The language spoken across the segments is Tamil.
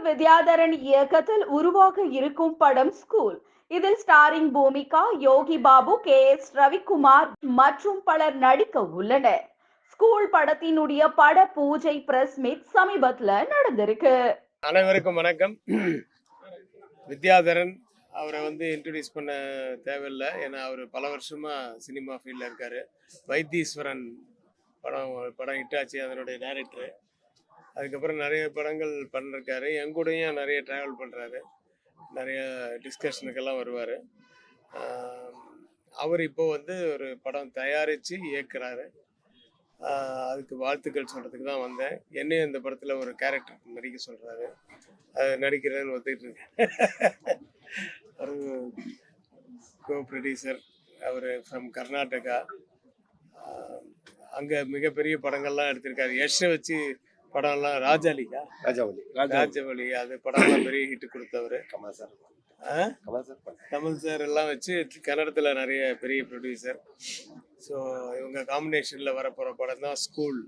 இயக்குனர் வித்யாதரன் இயக்கத்தில் உருவாக இருக்கும் படம் ஸ்கூல் இதில் starring Bhumika Yogi Babu K S Ravikumar மற்றும் பலர் நடிக்க உள்ளனர். ஸ்கூல் படத்தினுடைய பட பூஜை பிரஸ் மீட் சமீபத்துல நடந்திருக்கு. அனைவருக்கும் வணக்கம். வித்யாதரன் அவரை வந்து இன்ட்ரடியூஸ் பண்ண தேவையில்லை. ஏன்னா அவர் பல வருஷமா சினிமா ஃபீல்டில் இருக்காரு. வைத்தீஸ்வரன் படம் படம் ஹிட் ஆச்சு. அதனுடைய டைரக்டரு அதுக்கப்புறம் நிறைய படங்கள் பண்ணிருக்காரு. என் கூடயும் நிறைய ட்ராவல் பண்ணுறாரு நிறைய டிஸ்கஷனுக்கெல்லாம் வருவார். அவர் இப்போ வந்து ஒரு படம் தயாரித்து இயக்குறாரு. அதுக்கு வாழ்த்துக்கள் சொல்கிறதுக்கு தான் வந்தேன். என்னையும் இந்த படத்தில் ஒரு கேரக்டர் நடிக்க சொல்கிறாரு அது நடிக்கிறேன்னு ஒத்துக்கிட்டு இருக்கேன். ஒரு கோ ப்ரொடியூசர் அவர் ஃப்ரம் கர்நாடகா. அங்கே மிகப்பெரிய படங்கள்லாம் எடுத்திருக்காரு. யஷை வச்சு படம்லாம் ராஜாலிகா? ராஜாவலி. ராஜவலி அது படம்லாம் பெரிய ஹிட் கொடுத்தவர். கமல் சார் கமல் சார் பண்ண கமல் சார் எல்லாம் வச்சு கன்னடத்தில் நிறைய பெரிய ப்ரொடியூசர் ஸோ இவங்க காம்பினேஷனில் வரப்போகிற படம் தான் ஸ்கூல்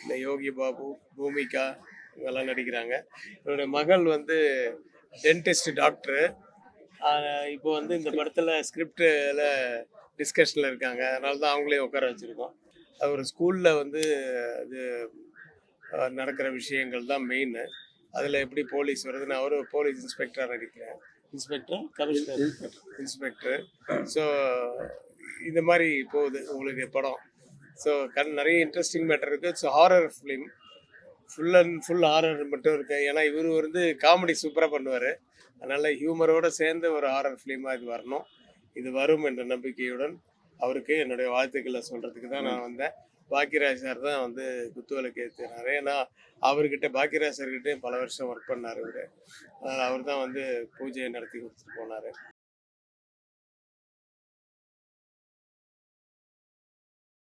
இந்த யோகி பாபு பூமிகா இவங்கெல்லாம் நடிக்கிறாங்க. என்னுடைய மகள் வந்து டென்டிஸ்ட் டாக்டரு இப்போ வந்து இந்த படத்தில் ஸ்கிரிப்டில் டிஸ்கஷனில் இருக்காங்க. அதனால தான் அவங்களையும் உட்கார வச்சுருக்கோம். அது ஒரு ஸ்கூலில் வந்து அது நடக்கிற விஷயங்கள் தான் மெயின் அதில் எப்படி போலீஸ் வருது நான் ஒரு போலீஸ் இன்ஸ்பெக்டராக நடிக்கிறேன் இன்ஸ்பெக்டர் கமிஷனர் இன்ஸ்பெக்டர் ஸோ இந்த மாதிரி போகுது உங்களுக்கு படம். ஸோ கண் நிறைய இன்ட்ரெஸ்டிங் மேட்டர் இருக்குது so horror film full and full horror மட்டும் இருக்கு. ஏன்னா இவர் வந்து காமெடி சூப்பராக பண்ணுவார். அதனால் ஹியூமரோடு சேர்ந்து ஒரு ஹாரர் ஃபிலிமாக இது வரணும். இது வரும் என்ற நம்பிக்கையுடன் அவருக்கு என்னுடைய வாழ்த்துக்களை சொல்கிறதுக்கு தான் நான் வந்தேன். பாக்கியராஜ் சார் தான் வந்து குத்துவிளக்கு ஏற்றினார் ஏன்னா அவர்கிட்ட பாக்கியராஜ் சார்கிட்டே பல வருஷம் ஒர்க் பண்ணார் இவர். அதனால் அவர் தான் வந்து பூஜையை நடத்தி கொடுத்துட்டு போனார்.